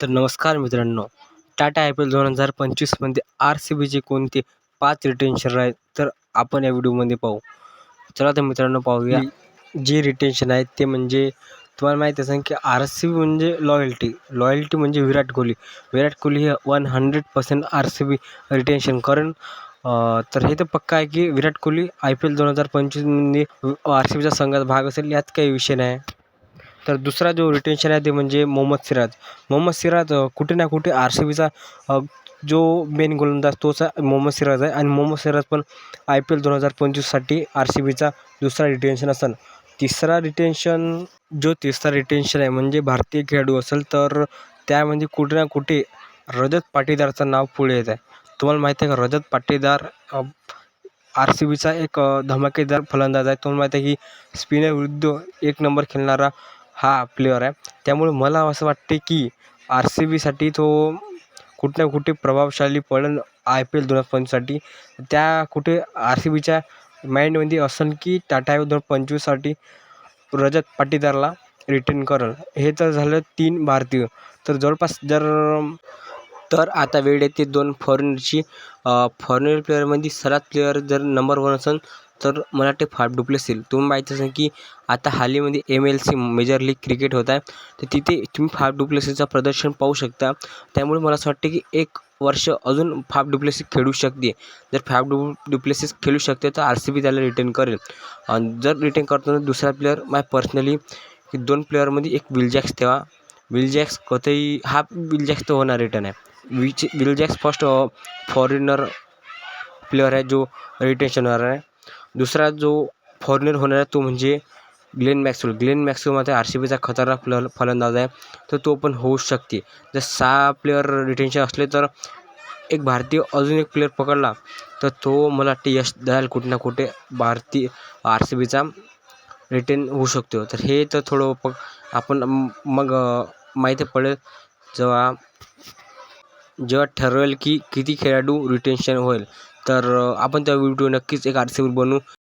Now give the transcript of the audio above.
तर नमस्कार मित्रांनो. टाटा आय पी एल दोन हजार पंचवीसमध्ये आर सी बीचे कोणते पाच रिटेन्शन आहेत तर आपण या व्हिडिओमध्ये पाहू. चला तर मित्रांनो पाहूया. जे रिटेन्शन आहेत ते म्हणजे तुम्हाला माहीत असेल की आर सी बी म्हणजे लॉयल्टी लॉयल्टी म्हणजे विराट कोहली. विराट कोहली हे one hundred percent R C B retention कारण तर हे तर पक्का आहे की Virat Kohli I P L दोन हजार पंचवीसमध्ये आर सी बीचा संघात भाग असेल यात काही विषय नाही. तर दुसरा जो रिटेन्शन आहे ते म्हणजे मोहम्मद सिराज. मोहम्मद सिराज कुठे ना कुठे आर सी बीचा जो मेन गोलंदाज तोच आहे मोहम्मद सिराज आहे. आणि मोहम्मद सिराज पण आय पी एल दोन हजार पंचवीससाठी आर सी बीचा दुसरा रिटेन्शन असेल. तिसरा रिटेन्शन जो तिसरा रिटेन्शन आहे म्हणजे भारतीय खेळाडू असेल तर त्यामध्ये कुठे ना कुठे रजत पाटीदारचं नाव पुढे येत आहे. तुम्हाला माहिती आहे का रजत पाटीदार आर सी बीचा एक धमाकेदार फलंदाज आहे. तुम्हाला माहिती आहे की स्पिनर विरुद्ध एक नंबर खेळणारा हा प्लेअर आहे. त्यामुळे मला असं वाटते की आर सी बीसाठी तो कुठे ना कुठे प्रभावशाली पडेल आय पी एल दोन हजार पंचवीससाठी त्या कुठे आर सी बीच्या माइंडमध्ये असेल की टाटा दोन हजार पंचवीससाठी रजत पाटीदारला रिटर्न करेल. हे तर झालं तीन भारतीय. तर जवळपास जर तर आता वेळ येते दोन फॉरेनरची फॉरेनर प्लेअरमध्ये सर्वात प्लेअर जर नंबर वन असेल तर मला वाटते फाफ डुप्लेस येईल. तुम्ही माहीत असेल की आता हालीमध्ये M L C major league cricket होत आहे. तर तिथे तुम्ही फाफ डुप्लेसीचं प्रदर्शन पाहू शकता. त्यामुळे मला असं वाटते की एक वर्ष अजून फाफ डुप्लेसी खेळू शकते. जर फाफ डु डुप्लेसीस खेळू शकते तर आर सी बी त्याला रिटर्न करेल. आणि जर रिटर्न करताना दुसरा प्लेअर माय पर्सनली की दोन प्लेअरमध्ये एक विलजॅक्स ठेवा. विलजॅक्स कतही हा विलजॅक्स तर होणार रिटर्न आहे. Which Will Jacks first foreigner player आहे जो रिटेन्शन होणार आहे. दुसरा जो फॉरनर होणार आहे तो म्हणजे ग्लेन मॅक्सवेल. ग्लेन मॅक्सवेलमध्ये आर सी बीचा खतरनाक फल फलंदाज आहे. तर तो पण होऊ शकते. जर सहा प्लेअर रिटेन्शन असले तर एक भारतीय अजून एक प्लेअर पकडला तर तो मला वाटते यश द्याल कुठे ना कुठे भारतीय आर सी बीचा रिटेन होऊ शकतो. तर हे तर थोडं प आपण मग माहिती पडेल. जेव्हा जेव्हा ठरवेल की किती खेळाडू रिटेन्शन होईल. तर आपण त्या व्हिडिओ नक्कीच एक आर सी बनवू.